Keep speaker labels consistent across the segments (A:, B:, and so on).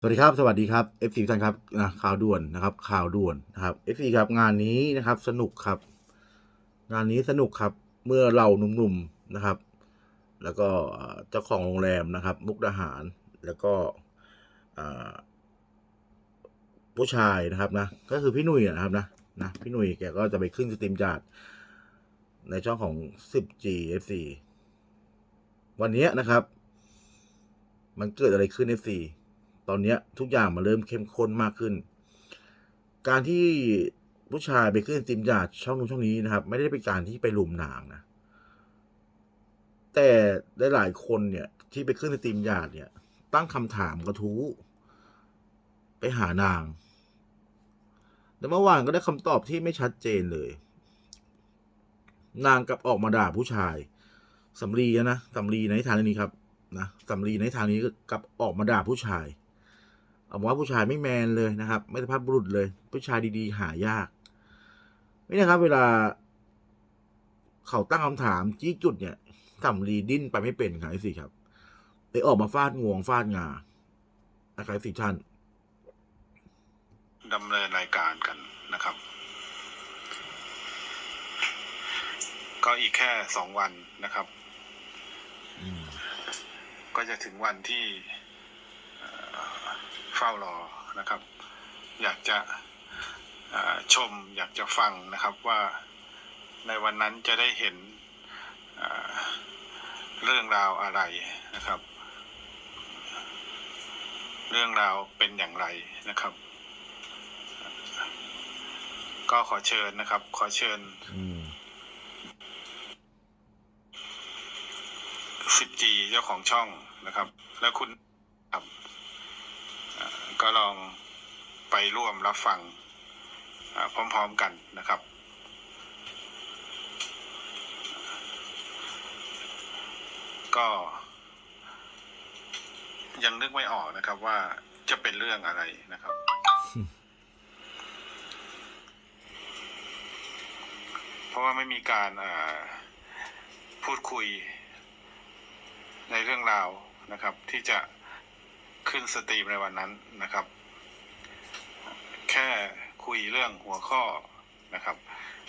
A: สวัสดีครับ สวัสดีครับ FC ทุกท่านครับนะข่าวด่วนนะครับ ข่าวด่วนนะครับ FC ครับงานนี้นะครับ สนุกครับ งานนี้สนุกครับ เมื่อเราหนุ่มๆนะครับ แล้วก็เจ้าของโรงแรมนะครับ มุกดาหาร แล้วก็ผู้ชายนะครับนะ ก็คือพี่หนุ่ยนะครับนะนะพี่หนุ่ยแกก็จะไปขึ้นสตรีมจาดในช่องของ 10G FC วันนี้นะครับ มันเกิดอะไรขึ้น FC ตอนนี้ทุกอย่างมันเริ่มเข้มข้นมากขึ้น การที่ผู้ชายไปขึ้นตีมยาดช่องนู้นช่องนี้นะครับ ไม่ได้เป็นการที่ไปลุมนางนะ แต่ได้หลายคนเนี่ยที่ไปขึ้นตรีมยาดเนี่ย ตั้งคำถามกระทู้ไปหานาง แต่เมื่อวานก็ได้คำตอบที่ไม่ชัดเจนเลย นางกลับออกมาด่าผู้ชายสำลีนะสำลีในทางนี้ครับนะสำลีในทางนี้ก็กลับออกมาด่าผู้ชาย เอาว่าผู้ชายไม่แมนเลยนะครับ ไม่สุภาพบุรุษเลย ผู้ชายดีๆ หายากไม่นะครับ เวลา เขาตั้งคำถามจี้จุดเนี่ยสำลีดิ้นไปไม่เป็นครับไอ้สิครับเลยออกมาฟาดงวงฟาดงานะครับสิท่าน
B: ดำเนินรายการกันนะครับ ก็อีกแค่สองวันนะครับ
A: อืม
B: ก็จะถึงวันที่เอ่อ เฝ้ารอนะครับ อยากจะเอ่อชมอยากจะฟังนะครับว่าในวันนั้นจะได้เห็นเอ่อเรื่องราวอะไรนะครับ เรื่องราวเป็นอย่างไรนะครับ ก็ขอเชิญนะครับ ขอเชิญ
A: อืม
B: 10G เจ้าของช่องนะครับ แล้วคุณครับอ่า ก็ลองไปร่วมรับฟังพร้อมๆกันนะครับ ก็ยังนึกไม่ออกนะครับว่าจะเป็นเรื่องอะไรนะครับ เพราะว่าไม่มีการพูดคุยในเรื่องราวนะครับ ที่จะ ขึ้นสตรีมในวันนั้นนะครับ แค่คุยเรื่องหัวข้อนะครับ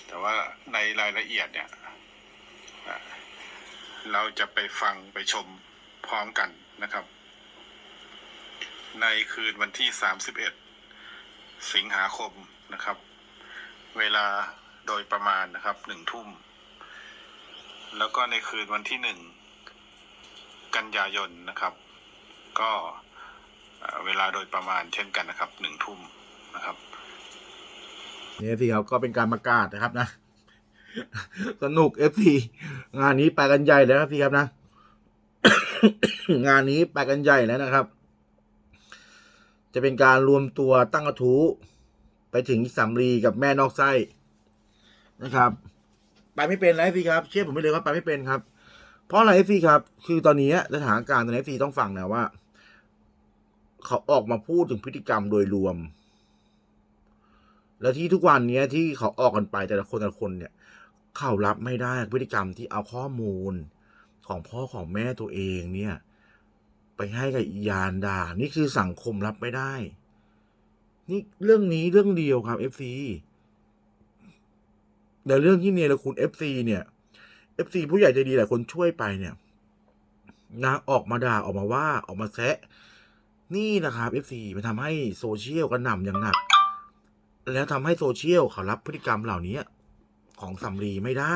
B: แต่ว่าในรายละเอียดเนี่ยเราจะไปฟังไปชมพร้อมกันนะครับ ในคืนวันที่ 31 สิงหาคมนะครับ เวลาโดยประมาณนะครับหนึ่งทุ่ม แล้วก็ในคืนวันที่หนึ่งกันยายนนะครับ ก็ เวลาโดยประมาณเช่นกันนะครับหนึ่งทุ่มนะครับ
A: เนี่ยสิครับก็เป็นการประกาศนะครับนะ สนุกเอฟซีงานนี้ไปกันใหญ่แล้วครับพี่ครับนะ งานนี้ไปกันใหญ่แล้วนะครับ จะเป็นการรวมตัวตั้งกระทู้ไปถึงสำลีกับแม่นอกไส้นะครับ ไปไม่เป็นแล้วพี่ครับ เชื่อผมไม่เลยว่าไปไม่เป็นครับ เพราะอะไรพี่ครับ คือตอนนี้สถานการณ์ตอนนี้พี่ต้องฟังนะว่า เขาออกมาพูดถึงพฤติกรรมโดยรวม แล้วที่ทุกวันนี้ที่เขาออกกันไปแต่ละคนแต่ละคนเนี่ย เขารับไม่ได้พฤติกรรมที่เอาข้อมูลของพ่อของแม่ตัวเองเนี่ย ไปให้กับอียานด่านี่คือสังคมรับไม่ได้ นี่เรื่องนี้เรื่องเดียวครับเอฟซีแต่เรื่องที่เนี่ยละคุณเอฟซีเนี่ยเอฟซีผู้ใหญ่ใจดีหลายคนช่วยไปเนี่ยนะออกมาด่าออกมาว่าออกมาแซะ นี่นะครับเอฟซีมันทำให้โซเชียลกระหน่ำอย่างหนัก แล้วทำให้โซเชียลเขารับพฤติกรรมเหล่านี้ของสำลีไม่ได้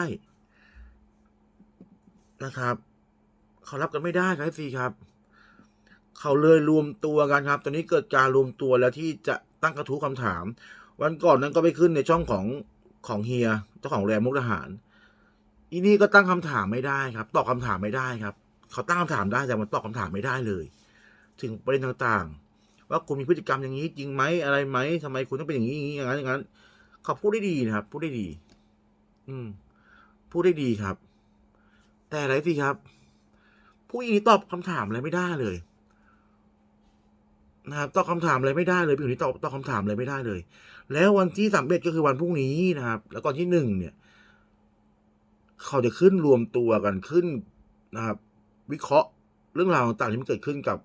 A: นะครับ เขารับกันไม่ได้ครับซีครับ เขาเลยรวมตัวกันครับ ตอนนี้เกิดการรวมตัวแล้วที่จะตั้งกระทู้คำถาม วันก่อนนั้นก็ไปขึ้นในช่องของของเฮียเจ้าของแรมมุกดาหาร อีนี่ก็ตั้งคำถามไม่ได้ครับ ตอบคำถามไม่ได้ครับ เขาตั้งคำถามได้แต่มันตอบคำถามไม่ได้เลย ถึงประเด็นต่างๆ ว่าคุณมีพฤติกรรมอย่างนี้จริงไหมอะไรไหมทำไมคุณต้องเป็นอย่างนี้อย่างนี้อย่างนั้นอย่างนั้นเขาพูดได้ดีนะครับ พูดได้ดี อืม พูดได้ดีครับ แต่อะไรสิครับ ผู้หญิงนี้ตอบคำถามอะไรไม่ได้เลย นะครับตอบคำถามอะไรไม่ได้เลยผู้หญิงนี้ตอบตอบคำถามอะไรไม่ได้เลย แล้ววันที่สามเอ็ดก็คือวันพรุ่งนี้นะครับ แล้วก่อนที่หนึ่งเนี่ยเขาจะขึ้นรวมตัวกันขึ้นนะครับ วิเคราะห์เรื่องราวต่างๆที่มันเกิดขึ้นกับ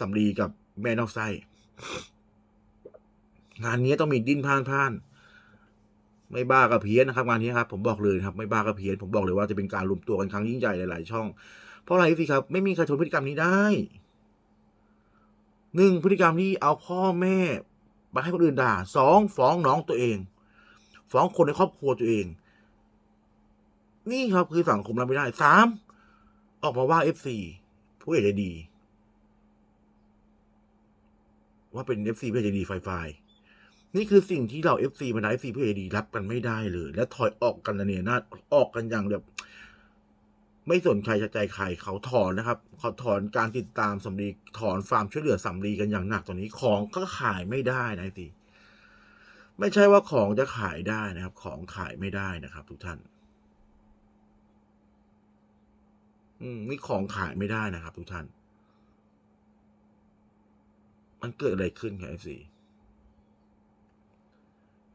A: สำลีกับแม่นอกไส้ งานนี้ต้องมีดิ้นพล่านพล่านไม่บ้ากับเพี้ยนนะครับงานนี้ครับผมบอกเลยครับไม่บ้ากับเพี้ยนผมบอกเลยว่าจะเป็นการรวมตัวกันครั้งยิ่งใหญ่หลายๆช่อง เพราะอะไรสิครับ ไม่มีใครทนพฤติกรรมนี้ได้หนึ่งพฤติกรรมที่เอาพ่อแม่มาให้คนอื่นด่าสองฟ้องน้องตัวเอง ฟ้องคนในครอบครัวตัวเอง นี่ครับคือสังคมรับไม่ได้สามออกมาว่าเอฟซีผู้ใหญ่ใจดี ว่าเป็นเอฟซีผู้ใหญ่ใจดีไฟไฟนี่คือสิ่งที่เราเอฟซีบรรดาเอฟซีผู้ใหญ่ใจดีรับกันไม่ได้เลย และถอยออกกันระเนี่ยนาออกกันอย่างแบบ ไม่สนใครจะใจใครเขาถอนนะครับ เขาถอนการติดตามสำลีถอนฟาร์มช่วยเหลือสำลีกันอย่างหนักตอนนี้ของก็ขายไม่ได้นะสิไม่ใช่ว่าของจะขายได้นะครับ ของขายไม่ได้นะครับ ทุกท่าน อืมนี่ของขายไม่ได้นะครับ ทุกท่าน มันเกิดอะไรขึ้นกับ FC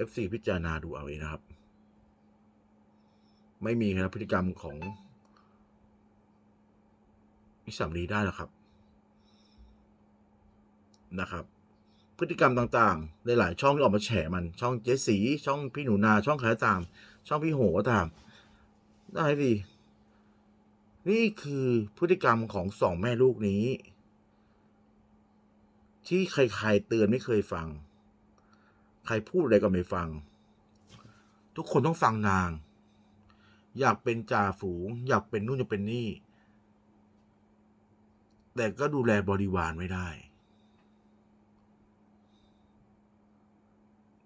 A: FC พิจารณาดูเอาเองนะครับ ไม่มีครับพฤติกรรมของนิสามลีได้หรอกครับนะครับ พฤติกรรมต่างๆ หลายๆช่องที่ออกมาแฉมันช่องเจสี ช่องพี่หนูนา ช่องใครตาม ช่องพี่โหก็ตาม ได้สินี่คือพฤติกรรมของสองแม่ลูกนี้ ที่ใครๆเตือนไม่เคยฟัง ใครพูดอะไรก็ไม่ฟัง ทุกคนต้องฟังนาง อยากเป็นจ่าฝูง อยากเป็นนู่นอยากเป็นนี่ แต่ก็ดูแลบริวารไม่ได้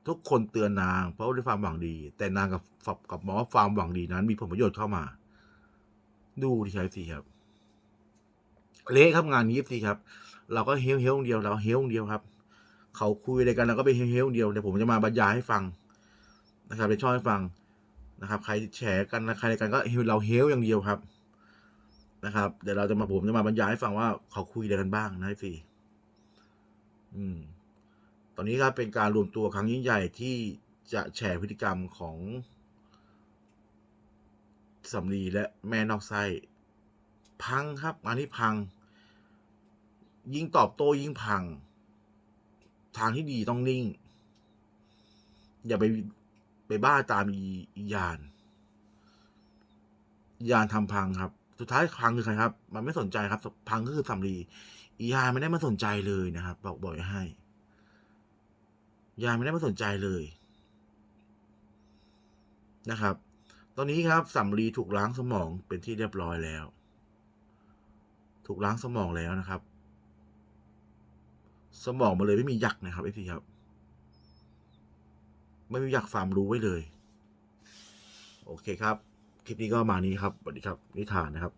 A: ทุกคนเตือนนาง เพราะด้วยความหวังดี แต่นางกับกับกับหมอความหวังดีนั้น มีผลประโยชน์เข้ามา ดูดิใช่สิครับ เละครับงานนี้สิครับ เราก็เฮลเฮลเดียวเราเฮลเดียวครับ เขาคุยอะไรกันเราก็ไปเฮลเฮลเดียวเดี๋ยวผมจะมาบรรยายให้ฟังนะครับในช่องให้ฟังนะครับ ใครแชร์กันนะใครอะไรกันก็เราเฮลอย่างเดียวครับนะครับ เดี๋ยวเราจะมาผมจะมาบรรยายให้ฟังว่าเขาคุยอะไรกันบ้างนะสิอืม ตอนนี้ครับเป็นการรวมตัวครั้งยิ่งใหญ่ที่จะแฉพฤติกรรมของสำลีและแม่นอกไส้ พังครับงานนี้พัง ยิ่งตอบโต้ยิ่งพัง ทางที่ดีต้องนิ่ง อย่าไปไปบ้าตามอียานอียานทำพังครับ สุดท้ายพังคือใครครับ มันไม่สนใจครับ พังก็คือสำลีอียานไม่ได้มาสนใจเลยนะครับ บอกบ่อยให้ยายไม่ได้มาสนใจเลยนะครับ ตอนนี้ครับสำลีถูกล้างสมองเป็นที่เรียบร้อยแล้ว ถูกล้างสมองแล้วนะครับ สมองมาเลยไม่มีหยักนะครับไอพี่ครับ ไม่มีหยักฟามรู้ไว้เลย โอเคครับ คลิปนี้ก็มานี้ครับสวัสดีครับนิทานนะครับ